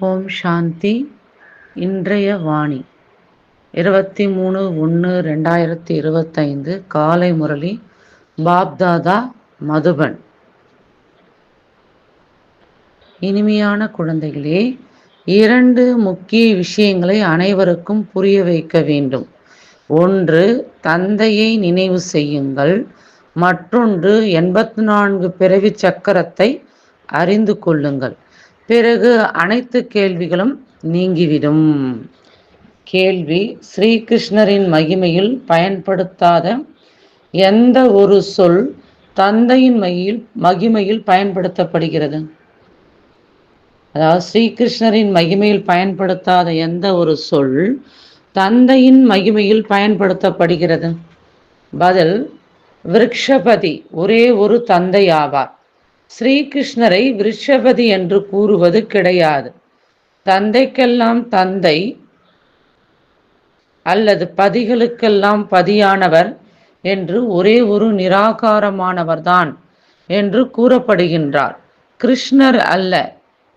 ஓம் சாந்தி. இன்றைய வாணி. இருபத்தி மூணு ஒன்று ரெண்டாயிரத்தி இருபத்தைந்து காலை முரளி பாப்தாதா மதுபன். இனிமையான குழந்தைகளே இரண்டு முக்கிய விஷயங்களை அனைவருக்கும் புரிய வைக்க வேண்டும். ஒன்று தந்தையை நினைவு செய்யுங்கள். மற்றொன்று எண்பத்தி நான்கு பிறவி சக்கரத்தை அறிந்து கொள்ளுங்கள். பிறகு அனைத்து கேள்விகளும் நீங்கிவிடும். கேள்வி ஸ்ரீகிருஷ்ணரின் மகிமையில் பயன்படுத்தாத எந்த ஒரு சொல் தந்தையின் மையில் மகிமையில் பயன்படுத்தப்படுகிறது? அதாவது ஸ்ரீகிருஷ்ணரின் மகிமையில் பயன்படுத்தாத எந்த ஒரு சொல் தந்தையின் மகிமையில் பயன்படுத்தப்படுகிறது? பதில் விரக்ஷபதி ஒரே ஒரு தந்தை ஆவார். ஸ்ரீகிருஷ்ணரை விருஷபதி என்று கூறுவது கிடையாது. தந்தைக்கெல்லாம் தந்தை அல்லது பதிகளுக்கெல்லாம் பதியானவர் என்று ஒரே ஒரு நிராகாரமானவர்தான் என்று கூறப்படுகின்றார். கிருஷ்ணர் அல்ல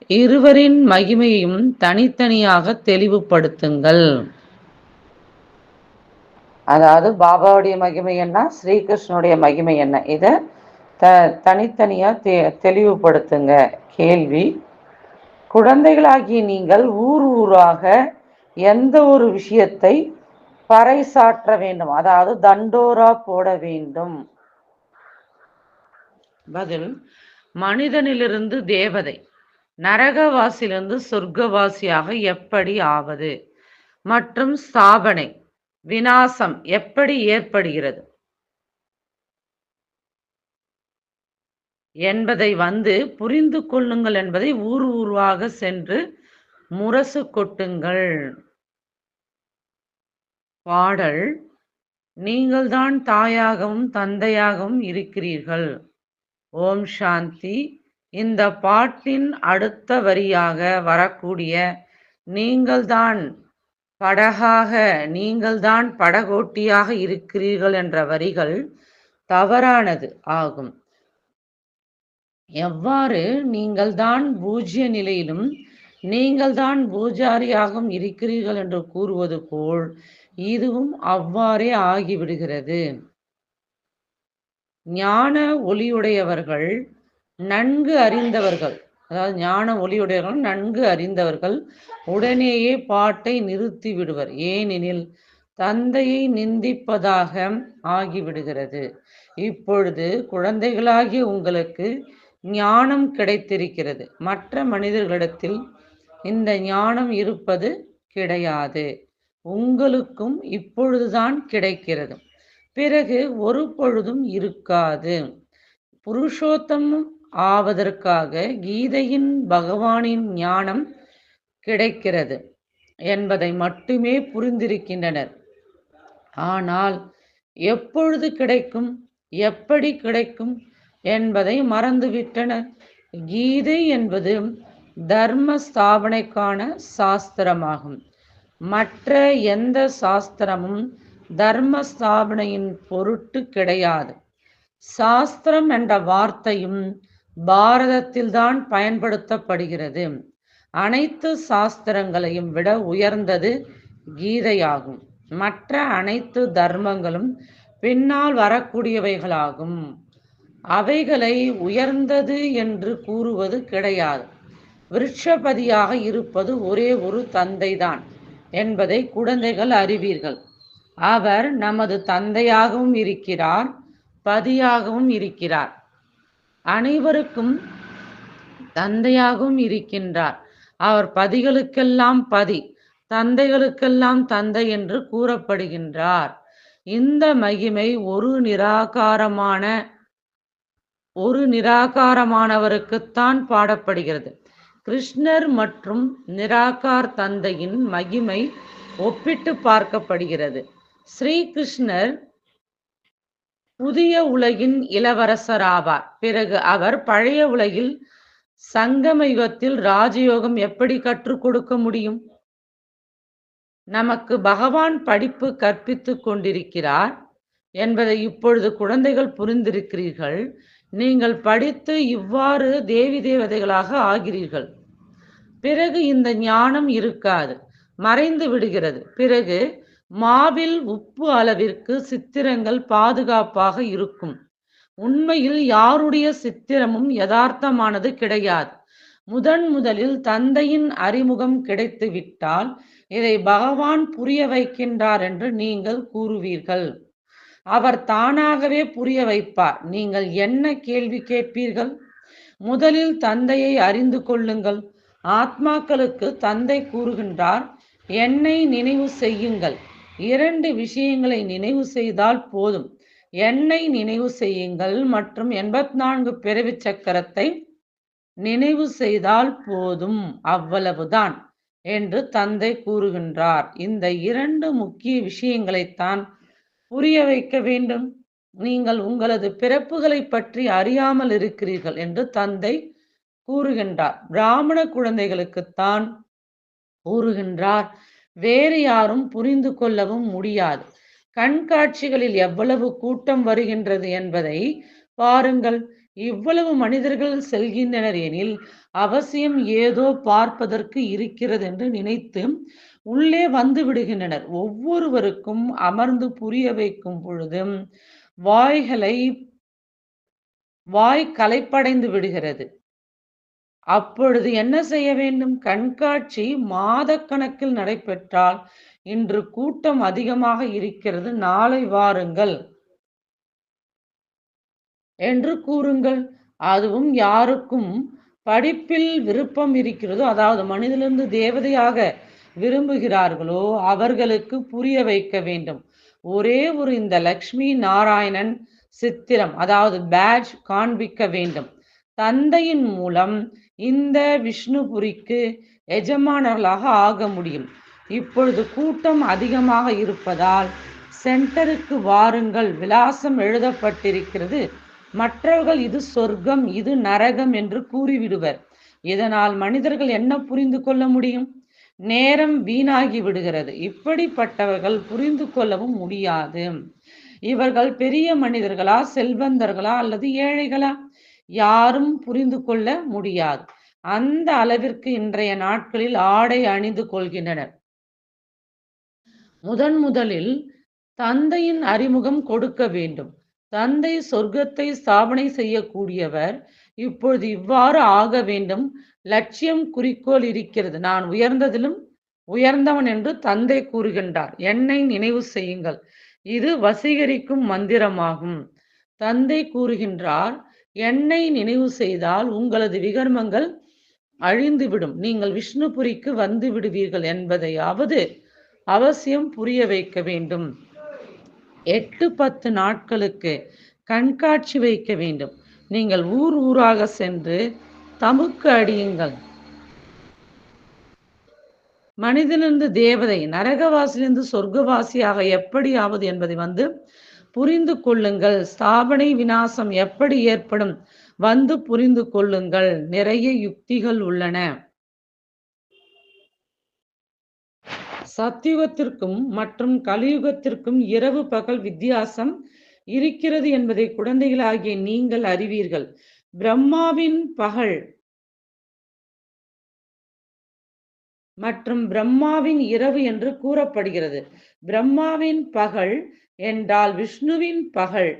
இருவரின் மகிமையும் தனித்தனியாக தெளிவுபடுத்துங்கள். அதாவது பாபாவுடைய மகிமை என்ன? ஸ்ரீகிருஷ்ணனுடைய மகிமை என்ன? இதை த தனித்தனியாக தெ தெளிவுபடுத்துங்க. கேள்வி. குழந்தைகளாகிய நீங்கள் ஊர் ஊராக எந்த ஒரு விஷயத்தை பறைசாற்ற வேண்டும்? அதாவது தண்டோரா போட வேண்டும். பதில். மனிதனிலிருந்து தேவதை. நரகவாசியிலிருந்து சொர்க்கவாசியாக எப்படி ஆவது? மற்றும் ஸ்தாபனை. வினாசம் எப்படி ஏற்படுகிறது? என்பதை வந்து புரிந்து கொள்ளுங்கள் என்பதை ஊர் ஊர்வாக சென்று முரசு கொட்டுங்கள். பாடல் நீங்கள்தான் தாயாகவும் தந்தையாகவும் இருக்கிறீர்கள். ஓம் சாந்தி. இந்த பாட்டின் அடுத்த வரியாக வரக்கூடிய நீங்கள்தான் படகாக நீங்கள்தான் படகோட்டியாக இருக்கிறீர்கள் என்ற வரிகள் தவறானது ஆகும். எவ்வாறு நீங்கள் தான் பூஜ்ய நிலையிலும் நீங்கள் தான் பூஜாரியாகவும் இருக்கிறீர்கள் என்று கூறுவது போல் இதுவும் அவ்வாறே ஆகிவிடுகிறது. ஞான ஒளியுடையவர்கள் நன்கு அறிந்தவர்கள் அதாவது ஞான ஒளியுடையவர்கள் நன்கு அறிந்தவர்கள் உடனேயே பாட்டை நிறுத்தி விடுவர் ஏனெனில் தந்தையை நிந்திப்பதாக ஆகிவிடுகிறது. இப்பொழுது குழந்தைகளாகிய உங்களுக்கு ஞானம் கிடைத்திருக்கிறது. மற்ற மனிதர்களிடத்தில் இந்த ஞானம் இருப்பது கிடையாது. உங்களுக்கும் இப்பொழுதுதான் கிடைக்கிறது. பிறகு ஒரு பொழுதும் இருக்காது. புருஷோத்தமம் ஆவதற்காக கீதையின் பகவானின் ஞானம் கிடைக்கிறது என்பதை மட்டுமே புரிந்திருக்கின்றனர். ஆனால் எப்பொழுது கிடைக்கும்? எப்படி கிடைக்கும்? என்பதை மறந்துவிட்டனர் கீதை என்பது தர்ம ஸ்தாபனைக்கான சாஸ்திரமாகும். மற்ற எந்த சாஸ்திரமும் தர்ம ஸ்தாபனையின் பொருட்டு கிடையாது. சாஸ்திரம் என்ற வார்த்தையும் பாரதத்தில்தான் பயன்படுத்தப்படுகிறது. அனைத்து சாஸ்திரங்களையும் விட உயர்ந்தது கீதையாகும். மற்ற அனைத்து தர்மங்களும் பின்னால் வரக்கூடியவைகளாகும். அவைகளை உயர்ந்தது என்று கூறுவது கிடையாது. விருட்சபதியாக இருப்பது ஒரே ஒரு தந்தைதான் என்பதை குழந்தைகள் அறிவீர்கள். அவர் நமது தந்தையாகவும் இருக்கிறார் பதியாகவும் இருக்கிறார். அனைவருக்கும் தந்தையாகவும் இருக்கின்றார். அவர் பதிகளுக்கெல்லாம் பதி தந்தைகளுக்கெல்லாம் தந்தை என்று கூறப்படுகின்றார். இந்த மகிமை ஒரு நிராகாரமான ஒரு நிராகாரமானவருக்குத்தான் பாடப்படுகிறது. கிருஷ்ணர் மற்றும் நிராகார் தந்தையின் மகிமை ஒப்பிட்டு பார்க்கப்படுகிறது. ஸ்ரீகிருஷ்ணர் புதிய உலகின் இளவரசர் ஆவார் பிறகு அவர் பழைய உலகில் சங்கம யுகத்தில் ராஜயோகம் எப்படி கற்றுக் கொடுக்க முடியும்? நமக்கு பகவான் படிப்பு கற்பித்துக் கொண்டிருக்கிறார் என்பதை இப்பொழுது குழந்தைகள் புரிந்திருக்கிறீர்கள். நீங்கள் படித்து இவ்வாறு தேவி தேவதைகளாக ஆகிறீர்கள். பிறகு இந்த ஞானம் இருக்காது. மறைந்து விடுகிறது. பிறகு மாவில் உப்பு அளவிற்கு சித்திரங்கள் பாதுகாப்பாக இருக்கும். உண்மையில் யாருடைய சித்திரமும் யதார்த்தமானது கிடையாது. முதன் முதலில் தந்தையின் அறிமுகம் கிடைத்து விட்டால் இதை பகவான் புரிய வைக்கின்றார் என்று நீங்கள் கூறுவீர்கள். அவர் தானாகவே புரிய வைப்பார். நீங்கள் என்ன கேள்வி கேட்பீர்கள்? முதலில் தந்தையை அறிந்து கொள்ளுங்கள். ஆத்மாக்களுக்கு தந்தை கூறுகின்றார் என்னை நினைவு செய்யுங்கள். இரண்டு விஷயங்களை நினைவு செய்தால் போதும். என்னை நினைவு செய்யுங்கள் மற்றும் எண்பத்தி நான்கு பிறவி சக்கரத்தை நினைவு செய்தால் போதும் அவ்வளவுதான் என்று தந்தை கூறுகின்றார். இந்த இரண்டு முக்கிய விஷயங்களைத்தான் புரிய வைக்க வேண்டும். நீங்கள் உங்களது பிறப்புகளை பற்றி அறியாமல் இருக்கிறீர்கள் என்று தந்தை கூறுகின்றார். பிராமண குழந்தைகளுக்குத்தான் கூறுகின்றார். வேறு யாரும் புரிந்து கொள்ளவும் முடியாது. கண்காட்சிகளில் எவ்வளவு கூட்டம் வருகின்றது என்பதை பாருங்கள். இவ்வளவு மனிதர்கள் செல்கின்றனர் எனில் அவசியம் ஏதோ பார்ப்பதற்கு இருக்கிறது என்று நினைத்து உள்ளே வந்து விடுகின்றனர். ஒவ்வொருவருக்கும் அமர்ந்து புரிய வைக்கும் பொழுதும் வாய்களை வாய் கலைப்படைந்து விடுகிறது. அப்பொழுது என்ன செய்ய வேண்டும்? கண்காட்சி மாதக்கணக்கில் நடைபெற்றால் இன்று கூட்டம் அதிகமாக இருக்கிறது. நாளை வாருங்கள் என்று கூறுங்கள். அதுவும் யாருக்கும் படிப்பில் விருப்பம் இருக்கிறதோ அதாவது மனிதனிலிருந்து தேவதையாக விரும்புகிறார்களோ அவர்களுக்கு புரிய வைக்க வேண்டும். ஒரே ஒரு இந்த லக்ஷ்மி நாராயணன் சித்திரம் அதாவது பேட்ச் காண்பிக்க வேண்டும். தந்தையின் மூலம் இந்த விஷ்ணுபுரிக்கு எஜமானர்களாக ஆக முடியும். இப்பொழுது கூட்டம் அதிகமாக இருப்பதால் சென்டருக்கு வாருங்கள் விலாசம் எழுதப்பட்டிருக்கிறது. மற்றவர்கள் இது சொர்க்கம் இது நரகம் என்று கூறிவிடுவர். இதனால் மனிதர்கள் என்ன புரிந்து கொள்ள முடியும்? நேரம் வீணாகி விடுகிறது. இப்படிப்பட்டவர்கள் புரிந்து கொள்ளவும் முடியாது. இவர்கள் பெரிய மனிதர்களா செல்வந்தர்களா அல்லது ஏழைகளா? யாரும் புரிந்து கொள்ள முடியாது. அந்த அளவிற்கு இன்றைய நாட்களில் ஆடை அணிந்து கொள்கின்றனர். முதன் முதலில் தந்தையின் அறிமுகம் கொடுக்க வேண்டும். தந்தை சொர்க்கத்தை ஸ்தாபனை செய்யக்கூடியவர் இப்பொழுது இவ்வாறு ஆக வேண்டும். லட்சியம் குறிக்கோள் இருக்கிறது. நான் உயர்ந்ததிலும் உயர்ந்தவன் என்று தந்தை கூறுகின்றார். என்னை நினைவு செய்யுங்கள். இது வசீகரிக்கும் மந்திரமாகும். தந்தை கூறுகின்றார் என்னை நினைவு செய்தால் உங்களது விகர்மங்கள் அழிந்துவிடும். நீங்கள் விஷ்ணுபுரிக்கு வந்து விடுவீர்கள் என்பதையாவது அவசியம் புரிய வைக்க வேண்டும். எட்டு பத்து நாட்களுக்கு கண்காட்சி வைக்க வேண்டும். நீங்கள் ஊர் ஊராக சென்று தமுக்கு அடியுங்கள். மனிதனிலிருந்து தேவதை நரகவாசிலிருந்து சொர்க்கவாசியாக எப்படியாவது என்பதை வந்து புரிந்து கொள்ளுங்கள். ஸ்தாபனை வினாசம் எப்படி ஏற்படும் வந்து புரிந்து கொள்ளுங்கள். நிறைய யுக்திகள் உள்ளன. சத்தியுகத்திற்கும் மற்றும் கலியுகத்திற்கும் இரவு பகல் வித்தியாசம் இருக்கிறது என்பதை குழந்தைகளாகிய நீங்கள் அறிவீர்கள். பிரம்மாவின் பகல் மற்றும் பிரம்மாவின் இரவு என்று கூறப்படுகிறது. பிரம்மாவின் பகல் என்றால் விஷ்ணுவின் பகல்.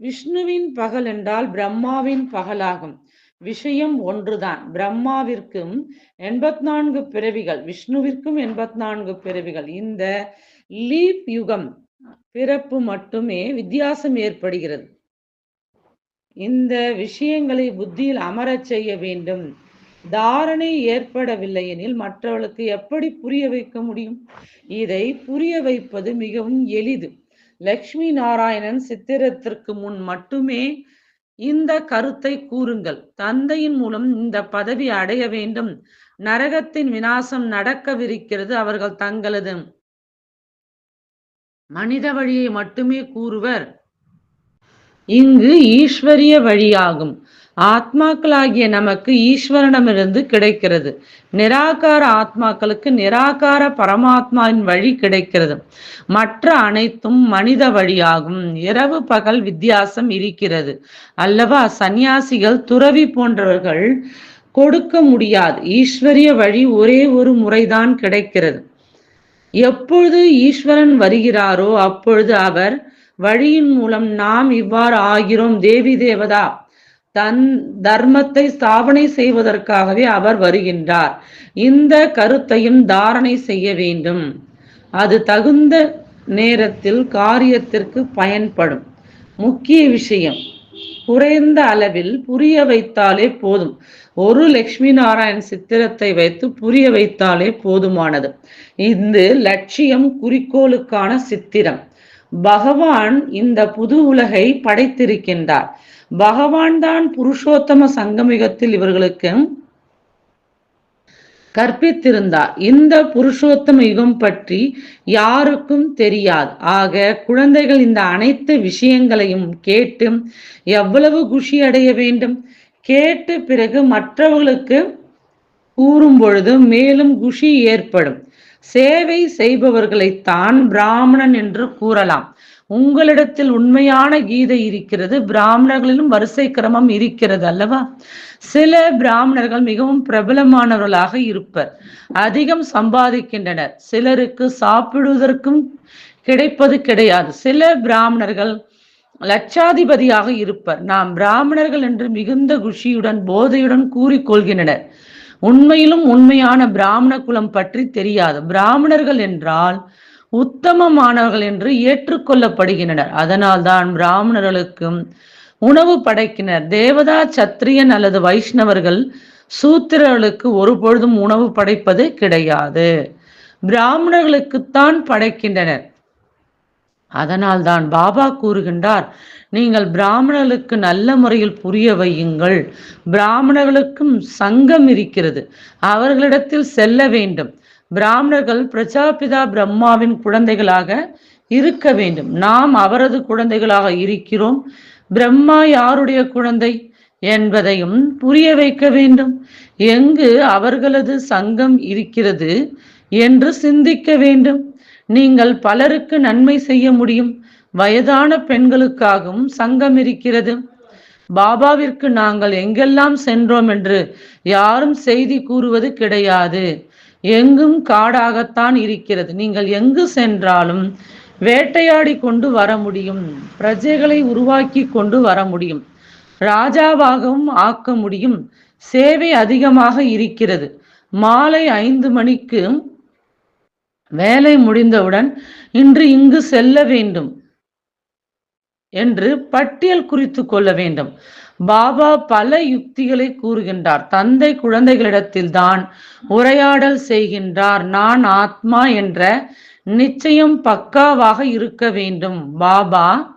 விஷ்ணுவின் பகல் என்றால் பிரம்மாவின் பகலாகும். விஷயம் ஒன்றுதான். பிரம்மாவிற்கும் எண்பத்தி நான்கு பிறவிகள் விஷ்ணுவிற்கும் எண்பத்தி நான்கு பிறவிகள். இந்த லீப் யுகம் பிறப்பு மட்டுமே வித்தியாசம் ஏற்படுகிறது. இந்த விஷயங்களை புத்தியில் அமரச் செய்ய வேண்டும். தாரணை ஏற்படவில்லை எனில் மற்றவர்களுக்கு எப்படி புரிய வைக்க முடியும்? இதை புரிய வைப்பது மிகவும் எளிது. லக்ஷ்மி நாராயணன் சித்திரத்திற்கு முன் மட்டுமே இந்த கருத்தை கூறுங்கள். தந்தையின் மூலம் இந்த பதவி அடைய வேண்டும். நரகத்தின் வினாசம் நடக்கவிருக்கிறது அவர்கள் தங்களது மனித வழியை மட்டுமே கூறுவர். இங்கு ஈஸ்வரிய வழியாகும். ஆத்மாக்களாகிய நமக்கு ஈஸ்வரனமிருந்து கிடைக்கிறது. நிராகார ஆத்மாக்களுக்கு நிராகார பரமாத்மாவின் வழி கிடைக்கிறது. மற்ற அனைத்தும் மனித வழியாகும். இரவு பகல் வித்தியாசம் இருக்கிறது. அல்லவா சந்நியாசிகள் துறவி போன்றவர்கள் கொடுக்க முடியாது. ஈஸ்வரிய வழி ஒரே ஒரு முறைதான் கிடைக்கிறது. எப்பொழுது ஈஸ்வரன் வருகிறாரோ அப்பொழுது அவர் வழியின் மூலம் நாம் இவ்வாறு ஆகிறோம். தேவி தேவதா தன் தர்மத்தை ஸ்தாபனை செய்வதற்காகவே அவர் வருகின்றார். இந்த கருத்தையும் தாரணை செய்ய வேண்டும். அது தகுந்த நேரத்தில் காரியத்திற்கு பயன்படும். முக்கிய விஷயம் குறைந்த அளவில் புரிய வைத்தாலே போதும். ஒரு லட்சுமி நாராயண் சித்திரத்தை வைத்து புரிய வைத்தாலே போதுமானது. இந்த லட்சியம் குறிக்கோளுக்கான சித்திரம். பகவான் இந்த புது உலகை படைத்திருக்கின்றார். பகவான் தான் புருஷோத்தம சங்கமிகத்தில் இவர்களுக்கு கற்பித்திருந்தார். இந்த புருஷோத்தம யுகம் பற்றி யாருக்கும் தெரியாது. ஆக குழந்தைகள் இந்த அனைத்து விஷயங்களையும் கேட்டு எவ்வளவு குஷி அடைய வேண்டும்? கேட்டு பிறகு மற்றவர்களுக்கு கூறும் பொழுது மேலும் குஷி ஏற்படும். சேவை செய்பவர்களைத்தான் பிராமணன் என்று கூறலாம். உங்களிடத்தில் உண்மையான கீதை இருக்கிறது. பிராமணர்களிலும் வரிசை கிரமம் இருக்கிறது அல்லவா? சில பிராமணர்கள் மிகவும் பிரபலமானவர்களாக இருப்பர். அதிகம் சம்பாதிக்கின்றனர். சிலருக்கு சாப்பிடுவதற்கும் கிடைப்பது கிடையாது. சில பிராமணர்கள் லட்சாதிபதியாக இருப்பர். நாம் பிராமணர்கள் என்று மிகுந்த குஷியுடன் போதையுடன் கூறிக்கொள்கின்றனர் உண்மையிலும் உண்மையான பிராமண குலம் பற்றி தெரியாது. பிராமணர்கள் என்றால் உத்தமமானவர்கள் என்று ஏற்றுக்கொள்ளப்படுகின்றனர். அதனால்தான் பிராமணர்களுக்கும் உணவு படைக்கினர். தேவதா சத்திரியன் அல்லது வைஷ்ணவர்கள் சூத்திரர்களுக்கு ஒரு பொழுதும் உணவு படைப்பது கிடையாது. பிராமணர்களுக்குத்தான் படைக்கின்றனர். அதனால் தான் பாபா கூறுகின்றார் நீங்கள் பிராமணர்களுக்கு நல்ல முறையில் புரிய வையுங்கள். பிராமணர்களுக்கும் சங்கம் இருக்கிறது. அவர்களிடத்தில் செல்ல வேண்டும். பிராமணர்கள் பிரஜாபிதா பிரம்மாவின் குழந்தைகளாக இருக்க வேண்டும். நாம் அவரது குழந்தைகளாக இருக்கிறோம். பிரம்மா யாருடைய குழந்தை என்பதையும் புரிய வைக்க வேண்டும். எங்கு அவர்களது சங்கம் இருக்கிறது என்று சிந்திக்க வேண்டும். நீங்கள் பலருக்கு நன்மை செய்ய முடியும். வயதான பெண்களுக்காகவும் சங்கம் இருக்கிறது. பாபாவிற்கு நாங்கள் எங்கெல்லாம் சென்றோம் என்று யாரும் செய்தி கூறுவது கிடையாது. எங்கும் காடாகத்தான் இருக்கிறது. நீங்கள் எங்கு சென்றாலும் வேட்டையாடி கொண்டு வர முடியும். பிரஜைகளை உருவாக்கி கொண்டு வர முடியும். ராஜாவாகவும் ஆக்க முடியும். சேவை அதிகமாக இருக்கிறது. மாலை ஐந்து மணிக்கு வேலை முடிந்தவுடன் இன்று இங்கு செல்ல வேண்டும் என்று பட்டியல் குறித்து கொள்ள வேண்டும். பாபா பல யுக்திகளை கூறுகின்றார். தந்தை குழந்தைகளிடத்தில் தான் உரையாடல் செய்கின்றார். நான் ஆத்மா என்ற நிச்சயம் பக்காவாக இருக்க வேண்டும். பாபா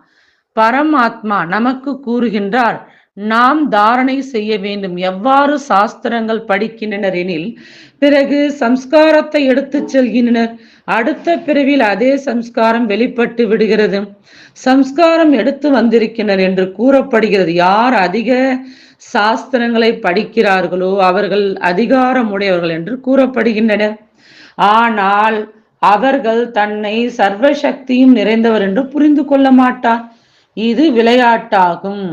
பரமாத்மா நமக்கு கூறுகின்றார் நாம் தாரணை செய்ய வேண்டும். எவ்வாறு சாஸ்திரங்கள் படிக்கின்றனர்? எனில் பிறகு சம்ஸ்காரத்தை எடுத்துச் செல்கின்றனர். அடுத்த பிரிவில் அதே சம்ஸ்காரம் வெளிப்பட்டு விடுகிறது. சம்ஸ்காரம் எடுத்து வந்திருக்கின்றனர் என்று கூறப்படுகிறது. யார் அதிக சாஸ்திரங்களை படிக்கிறார்களோ அவர்கள் அதிகாரமுடையவர்கள் என்று கூறப்படுகின்றனர். ஆனால் அவர்கள் தன்னை சர்வசக்தியும் நிறைந்தவர் என்று புரிந்து கொள்ள மாட்டார். இது விளையாட்டாகும்.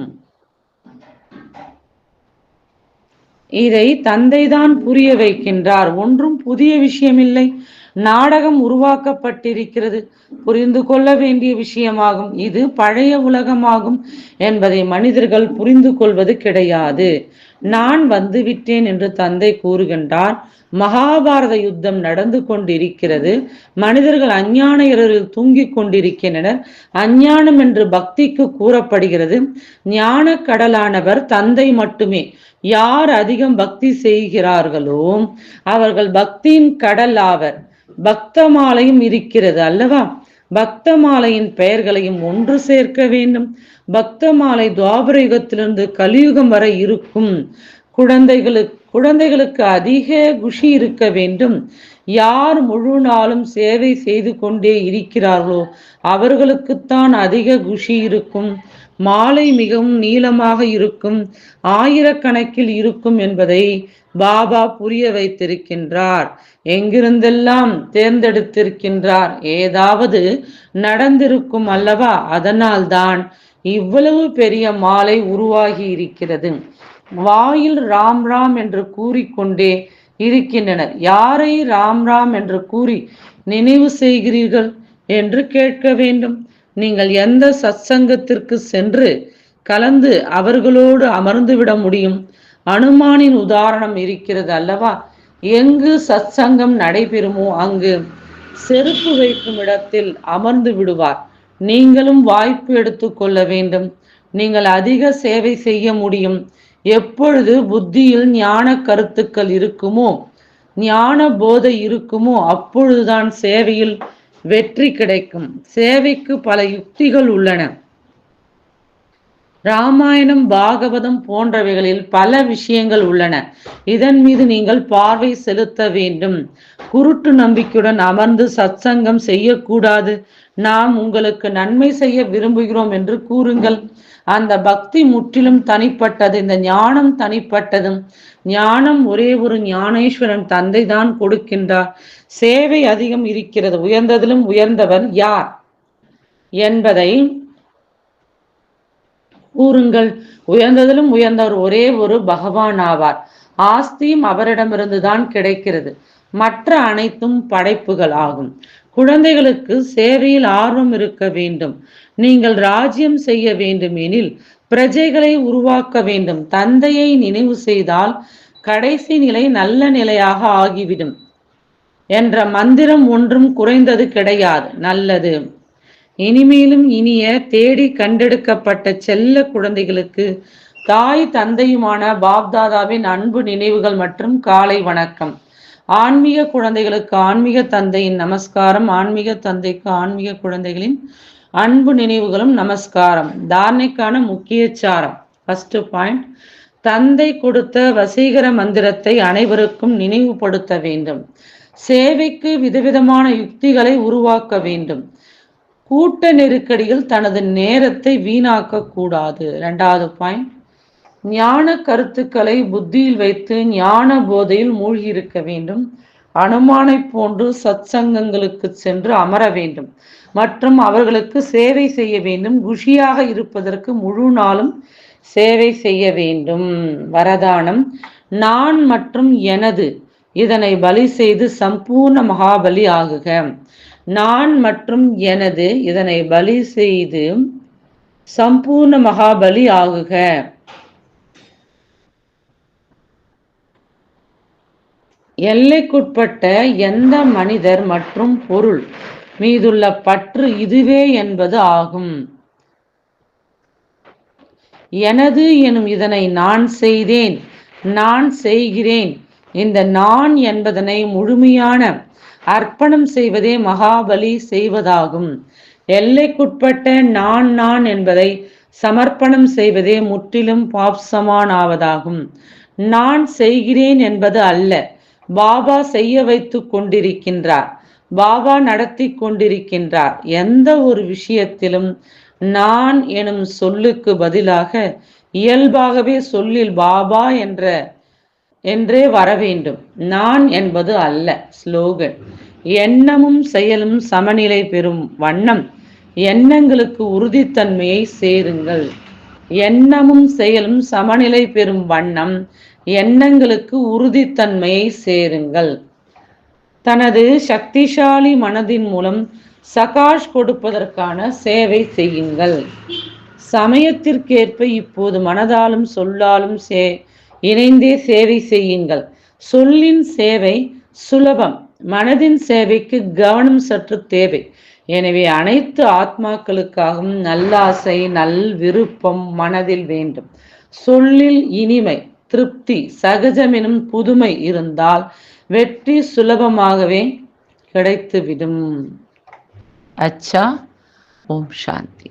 இதை தந்தைதான் புரிய வைக்கின்றார். ஒன்றும் புதிய விஷயமில்லை. நாடகம் உருவாக்கப்பட்டிருக்கிறது. புரிந்து கொள்ள வேண்டிய விஷயமாகும். இது பழைய உலகமாகும் என்பதை மனிதர்கள் புரிந்து கொள்வது கிடையாது. நான் வந்து விட்டேன் என்று தந்தை கூறுகின்றார். மகாபாரத யுத்தம் நடந்து கொண்டிருக்கிறது. மனிதர்கள் அஞ்ஞான இரவில் தூங்கிக் கொண்டிருக்கின்றனர். அஞ்ஞானம் என்று பக்திக்கு கூறப்படுகிறது. ஞான கடலானவர் தந்தை மட்டுமே. யார் அதிகம் பக்தி செய்கிறார்களோ அவர்கள் பக்தியின் கடல் ஆவர். பக்த மாலையும் இருக்கிறது அல்லவா? பக்த மாலையின் பெயர்களையும் ஒன்று சேர்க்க வேண்டும். பக்த மாலை துவாபர யுகத்திலிருந்து கலியுகம் வரை இருக்கும். குழந்தைகளுக்கு குழந்தைகளுக்கு அதிக குஷி இருக்க வேண்டும். யார் முழு நாளும் சேவை செய்து கொண்டே இருக்கிறார்களோ அவர்களுக்குத்தான் அதிக குஷி இருக்கும். மாலை மிகவும் நீளமாக இருக்கும். ஆயிரக்கணக்கில் இருக்கும் என்பதை பாபா புரிய வைத்திருக்கின்றார். எங்கிருந்தெல்லாம் தேர்ந்தெடுத்திருக்கின்றார்? ஏதாவது நடந்திருக்கும் அல்லவா? அதனால்தான் இவ்வளவு பெரிய மாலை உருவாகி இருக்கிறது. வாயில் ராம் ராம் என்று கூறிக்கொண்டே இருக்கின்றனர். யாரை ராம் ராம் என்று கூறி நினைவு செய்கிறீர்கள் என்று கேட்க வேண்டும். நீங்கள் எந்த சத்சங்கத்திற்கு சென்று கலந்து அவர்களோடு அமர்ந்து விட முடியும்? அனுமானின் உதாரணம் இருக்கிறது அல்லவா? எங்கு சத்சங்கம் நடைபெறுமோ அங்கு செருப்பு வைக்கும் இடத்தில் அமர்ந்து விடுவார். நீங்களும் வாய்ப்பு எடுத்துக்கொள்ள வேண்டும். நீங்கள் அதிக சேவை செய்ய முடியும். எப்பொழுது புத்தியில் ஞான கருத்துக்கள் இருக்குமோ ஞான போதை இருக்குமோ அப்பொழுதுதான் சேவையில் வெற்றி கிடைக்கும். சேவைக்கு பல யுக்திகள் உள்ளன. ராமாயணம் பாகவதம் போன்றவைகளில் பல விஷயங்கள் உள்ளன. இதன் மீது நீங்கள் பார்வை செலுத்த வேண்டும். குருட்டு நம்பிக்கையுடன் அமர்ந்து சத்சங்கம் செய்யக்கூடாது. நாம் உங்களுக்கு நன்மை செய்ய விரும்புகிறோம் என்று கூறுங்கள். அந்த பக்தி முற்றிலும் தனிப்பட்டது இந்த ஞானம் தனிப்பட்டதும். ஞானம் ஒரே ஒரு ஞானேஸ்வரன் தந்தை தான் கொடுக்கின்றார். சேவை அதிகம் இருக்கிறது உயர்ந்ததிலும் உயர்ந்தவர் யார்? என்பதை கூறுங்கள். உயர்ந்ததிலும் உயர்ந்தவர் ஒரே ஒரு பகவான் ஆவார் ஆஸ்தியும் அவரிடமிருந்து தான் கிடைக்கிறது. மற்ற அனைத்தும் படைப்புகள் ஆகும். குழந்தைகளுக்கு சேவையில் ஆர்வம் இருக்க வேண்டும். நீங்கள் ராஜ்யம் செய்ய வேண்டும் எனில் பிரஜைகளை உருவாக்க வேண்டும். தந்தையை நினைவு செய்தால் கடைசி நிலை நல்ல நிலையாக ஆகிவிடும். என்ற மந்திரம் ஒன்றும் குறைந்தது கிடையாது. நல்லது. இனிமேலும் இனிய தேடி கண்டெடுக்கப்பட்ட செல்ல குழந்தைகளுக்கு தாய் தந்தையுமான பாப்தாதாவின் அன்பு நினைவுகள் மற்றும் காலை வணக்கம். ஆன்மீக குழந்தைகளுக்கு ஆன்மீக தந்தையின் நமஸ்காரம் ஆன்மீக தந்தைக்கு ஆன்மீக குழந்தைகளின் அன்பு நினைவுகளும் நமஸ்காரம். தாரணைக்கான முக்கிய சாரம். ஃபர்ஸ்ட் பாயிண்ட் தந்தை கொடுத்த வசீகர மந்திரத்தை அனைவருக்கும் நினைவுபடுத்த வேண்டும். சேவைக்கு விதவிதமான யுக்திகளை உருவாக்க வேண்டும். கூட்ட நெருக்கடியில் தனது நேரத்தை வீணாக்க கூடாது. ரெண்டாவது பாயிண்ட் ஞான கருத்துக்களை புத்தியில் வைத்து ஞான போதையில் மூழ்கி இருக்க வேண்டும். அனுமானை போன்று சத்சங்கங்களுக்கு சென்று அமர வேண்டும். மற்றும் அவர்களுக்கு சேவை செய்ய வேண்டும். குஷியாக இருப்பதற்கு முழு நாளும் சேவை செய்ய வேண்டும். வரதானம் நான் மற்றும் எனது இதனை பலி செய்து சம்பூர்ண மகாபலி ஆகுக. நான் மற்றும் எனது இதனை பலி செய்து சம்பூர்ண மகாபலி ஆகுக. எல்லைக்குட்பட்ட எந்த மனிதர் மற்றும் பொருள் மீதுள்ள பற்று இதுவே என்பது ஆகும். எனது எனும் இதனை நான் செய்தேன் நான் செய்கிறேன். இந்த நான் என்பதனை முழுமையான அர்ப்பணம் செய்வதே மகாபலி செய்வதாகும். எல்லைக்குட்பட்ட நான் நான் என்பதை சமர்ப்பணம் செய்வதே முற்றிலும் பாப்சமானாவதாகும். நான் செய்கிறேன் என்பது அல்ல பாபா செய்ய வைத்து கொண்டிருக்கின்றார் பாபா நடத்தி கொண்டிருக்கின்றார். எந்த ஒரு விஷயத்திலும் நான் எனும் சொல்லுக்கு பதிலாக இயல்பாகவே சொல்லில் பாபா என்ற என்றே வர வேண்டும் நான் என்பது அல்ல ஸ்லோகன். எண்ணமும் செயலும் சமநிலை பெறும் வண்ணம். எண்ணங்களுக்கு உறுதித்தன்மையை சேருங்கள். எண்ணமும் செயலும் சமநிலை பெறும் வண்ணம். எண்ணங்களுக்கு உறுதித்தன்மையை சேருங்கள். தனது சக்திசாலி மனதின் மூலம் சகாஷ் கொடுப்பதற்கான சேவை செய்யுங்கள். சமயத்திற்கேற்ப இப்போது மனதாலும் சொல்லாலும் சே இணைந்தே சேவை செய்யுங்கள். சொல்லின் சேவை சுலபம். மனதின் சேவைக்கு கவனம் சற்று தேவை. எனவே அனைத்து ஆத்மாக்களுக்காகவும் நல்லாசை நல் விருப்பம் மனதில் வேண்டும். சொல்லில் இனிமை திருப்தி சகஜமெனும் புதுமை இருந்தால் வெற்றி சுலபமாகவே கிடைத்துவிடும். அச்சா ஓம் சாந்தி.